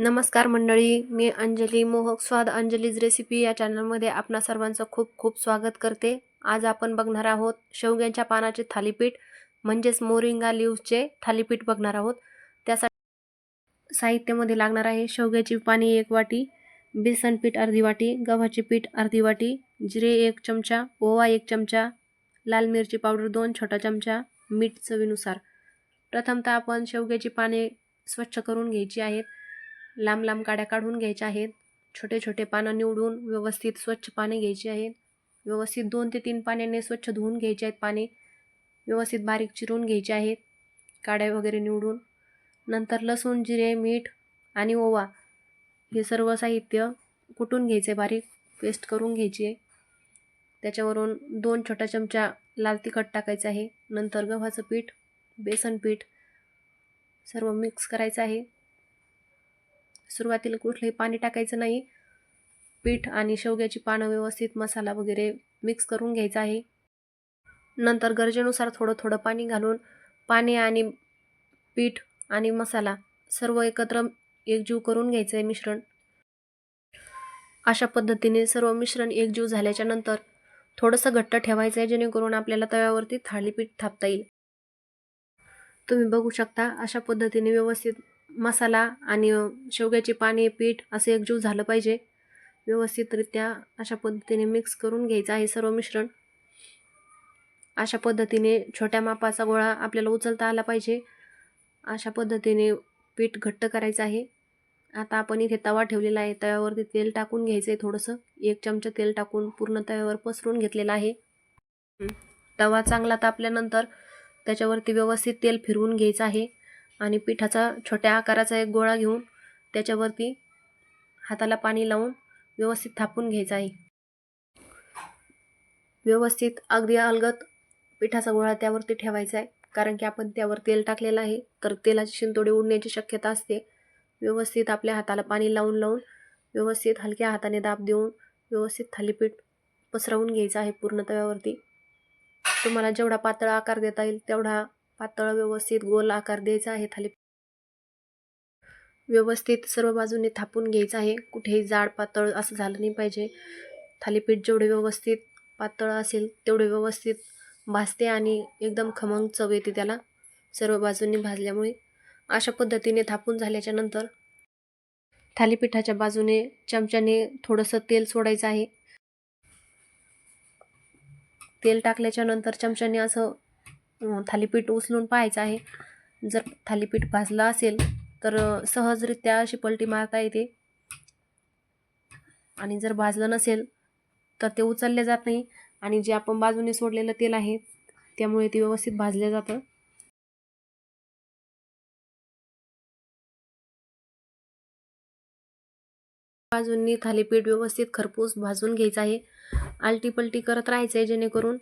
नमस्कार मंडळी मी अंजली मोहक स्वाद अंजलीज रेसिपी या चॅनलमध्ये आपणा सर्वांचं खूप खूप स्वागत करते. आज आपण बघणार आहोत शेवग्यांच्या पानाचे थालीपीठ म्हणजेच मोरिंगा लिव्हचे थालीपीठ बघणार आहोत. त्यासाठी साहित्यामध्ये लागणार आहे शेवग्याची पाने एक वाटी बेसन पीठ अर्धी वाटी गव्हाचे पीठ अर्धी वाटी जिरे एक चमचा ओवा एक चमचा लाल मिरची पावडर दोन छोटा चमचा मीठ चवीनुसार. प्रथमतः आपण शेवग्याची पाने स्वच्छ करून घ्यायची आहेत. लांब लांब काड्या काढून घ्यायच्या आहेत. छोटे छोटे पानं निवडून व्यवस्थित स्वच्छ पाने घ्यायची आहेत. व्यवस्थित दोन ते तीन पाण्याने स्वच्छ धुवून घ्यायचे आहेत पाने. व्यवस्थित बारीक चिरून घ्यायचे आहेत. काड्या वगैरे निवडून. नंतर लसूण जिरे मीठ आणि ओवा हे सर्व साहित्य कुटून घ्यायचे बारीक. पेस्ट करून घ्यायची आहे. त्याच्यावरून दोन छोटा चमचा लाल तिखट टाकायचं आहे. नंतर गव्हाचं पीठ बेसन पीठ सर्व मिक्स करायचं आहे. सुरुवातीला कुठलंही पाणी टाकायचं नाही. पीठ आणि शेवग्याची पानं व्यवस्थित मसाला वगैरे मिक्स करून घ्यायचा आहे. नंतर गरजेनुसार थोडं थोडं पाणी घालून पाणी आणि पीठ आणि मसाला सर्व एकत्र एकजीव करून घ्यायचं आहे मिश्रण. अशा पद्धतीने सर्व मिश्रण एकजीव झाल्याच्यानंतर थोडंसं घट्ट ठेवायचं आहे जेणेकरून आपल्याला तव्यावरती थालीपीठ थापता येईल. तुम्ही बघू शकता अशा पद्धतीने व्यवस्थित मसाला आणि शेवग्याची पाने पीठ असं एकजीव झालं पाहिजे. व्यवस्थितरित्या अशा पद्धतीने मिक्स करून घ्यायचं आहे सर्व मिश्रण. अशा पद्धतीने छोट्या मापाचा गोळा आपल्याला उचलता आला पाहिजे. अशा पद्धतीने पीठ घट्ट करायचं आहे. आता आपण इथे तवा ठेवलेला आहे. तव्यावरती तेल टाकून घ्यायचं आहे थोडंसं. एक चमचा तेल टाकून पूर्ण तव्यावर पसरून घेतलेला आहे. तवा चांगला तापल्यानंतर त्याच्यावरती व्यवस्थित तेल फिरवून घ्यायचं आहे. आणि पिठाचा छोट्या आकाराचा एक गोळा घेऊन त्याच्यावरती हाताला पाणी लावून व्यवस्थित थापून घ्यायचा आहे. व्यवस्थित अगदी अलगत पिठाचा गोळा त्यावरती ठेवायचा आहे. कारण की आपण त्यावर तेल टाकलेलं आहे तर तेलाची शिंतोडी उडण्याची शक्यता असते. व्यवस्थित आपल्या हाताला पाणी लावून लावून व्यवस्थित हलक्या हाताने दाब देऊन व्यवस्थित थालीपीठ पसरवून घ्यायचं आहे पूर्ण तव्यावरती तुम्हाला जेवढा पातळ आकार देता येईल तेवढा पातळ व्यवस्थित गोल आकार द्यायचा आहे. थाली व्यवस्थित सर्व बाजूने थापून घ्यायचं आहे. कुठेही जाड पातळ असं झालं नाही पाहिजे. थालीपीठ जेवढे व्यवस्थित पातळ असेल तेवढे व्यवस्थित भाजते आणि एकदम खमंग चव येते त्याला. सर्व बाजूंनी भाजल्यामुळे अशा पद्धतीने थापून झाल्याच्यानंतर थालीपीठाच्या बाजूने चमच्याने थोडंसं तेल सोडायचं आहे. तेल टाकल्याच्या नंतर चमच्याने असं थालीपीठ उचलून पाहायचं आहे. जर थालीपीठ भाजलं असेल तर सहजरित्या अशी पलटी मारता येते. आणि जर भाजलं नसेल तर ते उचलले जात नाही. आणि जे आपण बाजूने सोडलेलं तेल आहे त्यामुळे ते व्यवस्थित भाजलं जातं. बाजूंनी थालीपीठ व्यवस्थित खरपूस भाजून घ्यायचं आहे. आलटी पलटी करत राहायचं आहे जेणेकरून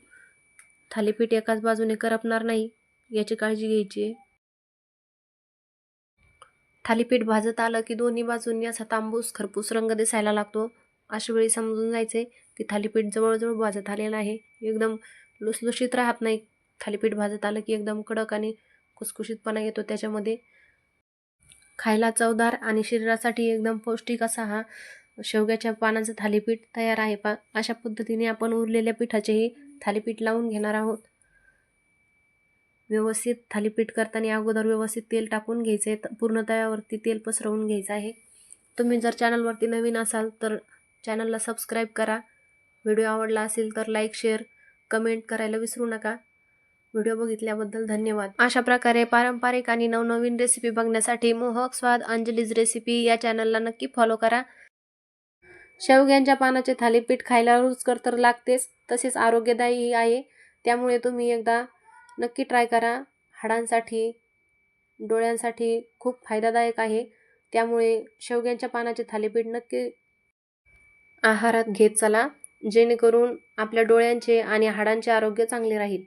थालीपीठ एकाच बाजूने करपणार नाही याची काळजी घ्यायची आहे. थालीपीठ भाजत आलं की दोन्ही बाजूंनी असा तांबूस खरपूस रंग दिसायला लागतो. अशा वेळी समजून जायचे की थालीपीठ जवळजवळ भाजत आलेलं आहे. एकदम लुसलुशीत राहत नाही. थालीपीठ भाजत आलं की एकदम कडक आणि कुसकुशीतपणा येतो त्याच्यामध्ये. खायला चवदार आणि शरीरासाठी एकदम पौष्टिक असा हा शेवग्याच्या पानाचं थालीपीठ तयार आहे पा. अशा पद्धतीने आपण उरलेल्या पिठाचेही थालीपीठ लावून घेणार आहोत. व्यवस्थित थालीपीठ करताना अगोदर व्यवस्थित तेल टाकून घ्यायचं आहे पूर्ण तव्यावरती तेल पसरवून घ्यायचं आहे. तुम्ही जर चॅनलवरती नवीन असाल तर चॅनलला सबस्क्राईब करा. व्हिडिओ आवडला असेल तर लाईक शेअर कमेंट करायला विसरू नका. व्हिडिओ बघितल्याबद्दल धन्यवाद. अशा प्रकारे पारंपरिक आणि नवनवीन रेसिपी बघण्यासाठी मोहक स्वाद अंजलीज रेसिपी या चॅनलला नक्की फॉलो करा. शेवग्यांच्या पानाचे थालीपीठ खायला रुचकर तर लागतेच तसेच आरोग्यदायी आहे. त्यामुळे तुम्ही एकदा नक्की ट्राय करा. हाडांसाठी डोळ्यांसाठी खूप फायदादायक आहे. त्यामुळे शेवग्यांच्या पानाचे थालीपीठ नक्की आहारात घेत चला. जेणेकरून आपल्या डोळ्यांचे आणि हाडांचे आरोग्य चांगले राहील.